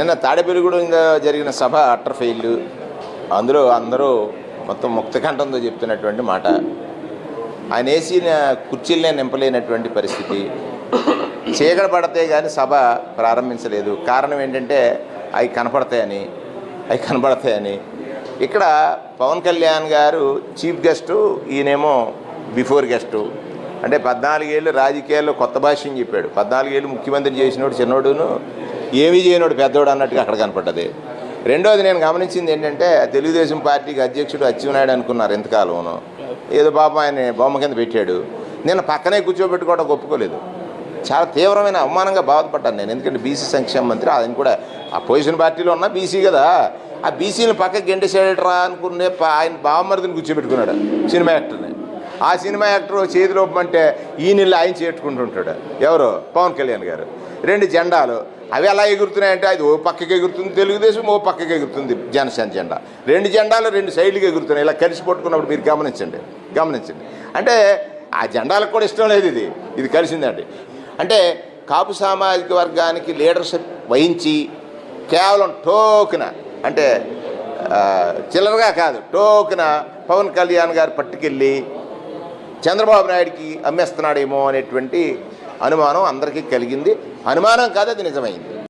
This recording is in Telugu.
నిన్న తాడేపల్లిగూడెంలో జరిగిన సభ అట్టర్ ఫెయిల్. అందులో అందరూ మొత్తం ముక్తకంఠంతో చెప్తున్నటువంటి మాట. ఆయన వేసిన కుర్చీలనే నింపలేనటువంటి పరిస్థితి. చీకటి పడితే కానీ సభ ప్రారంభించలేదు. కారణం ఏంటంటే అవి కనపడతాయని అవి కనపడతాయని ఇక్కడ పవన్ కళ్యాణ్ గారు చీఫ్ గెస్టు ఈయనేమో బిఫోర్ గెస్టు. అంటే పద్నాలుగేళ్ళు రాజకీయాల్లో కొత్త భాష్యం చెప్పాడు. పద్నాలుగేళ్ళు ముఖ్యమంత్రి చేసినోడు చిన్నోడును ఏమీ చేయనోడు పెద్దోడు అన్నట్టుగా అక్కడ కనపడ్డది. రెండోది నేను గమనించింది ఏంటంటే తెలుగుదేశం పార్టీకి అధ్యక్షుడు అచ్చెన్నాయుడు అనుకున్నారు ఎంతకాలంలో ఏదో పాపం ఆయన బొమ్మ కింద పెట్టాడు. నేను పక్కనే కూర్చోబెట్టుకోవడం ఒప్పుకోలేదు. చాలా తీవ్రమైన అవమానంగా బాధపడ్డాను నేను. ఎందుకంటే బీసీ సంక్షేమ మంత్రి ఆయన కూడా అపోజిషన్ పార్టీలో ఉన్నా బీసీ కదా. ఆ బీసీని పక్కకి గెంటేసేటరా అనుకునే ఆయన బావమరిదిని కూర్చోబెట్టుకున్నాడు సినిమా యాక్టర్ని. ఆ సినిమా యాక్టర్ చేతి అంటే ఈ నీళ్ళు ఆయన చేట్టుకుంటుంటాడు. ఎవరు? పవన్ కళ్యాణ్ గారు. రెండు జెండాలు. అవి ఎలా ఎగురుతున్నాయంటే అది ఓ పక్కకి ఎగురుతుంది తెలుగుదేశం ఓ పక్కకి ఎగురుతుంది జనసేన జెండా. రెండు జెండాలు రెండు సైడ్లకి ఎగురుతున్నాయి. ఇలా కలిసి పట్టుకున్నప్పుడు మీరు గమనించండి గమనించండి. అంటే ఆ జెండాలకు కూడా ఇష్టం లేదు ఇది. ఇది కలిసిందండి. అంటే కాపు సామాజిక వర్గానికి లీడర్షిప్ వహించి కేవలం టోకున అంటే చిల్లరగా కాదు టోకున పవన్ కళ్యాణ్ గారు పట్టుకెళ్ళి చంద్రబాబు నాయుడికి అమ్మేస్తున్నాడేమో అనేటువంటి అనుమానం అందరికీ కలిగింది. అనుమానం కాదు అది నిజమైంది.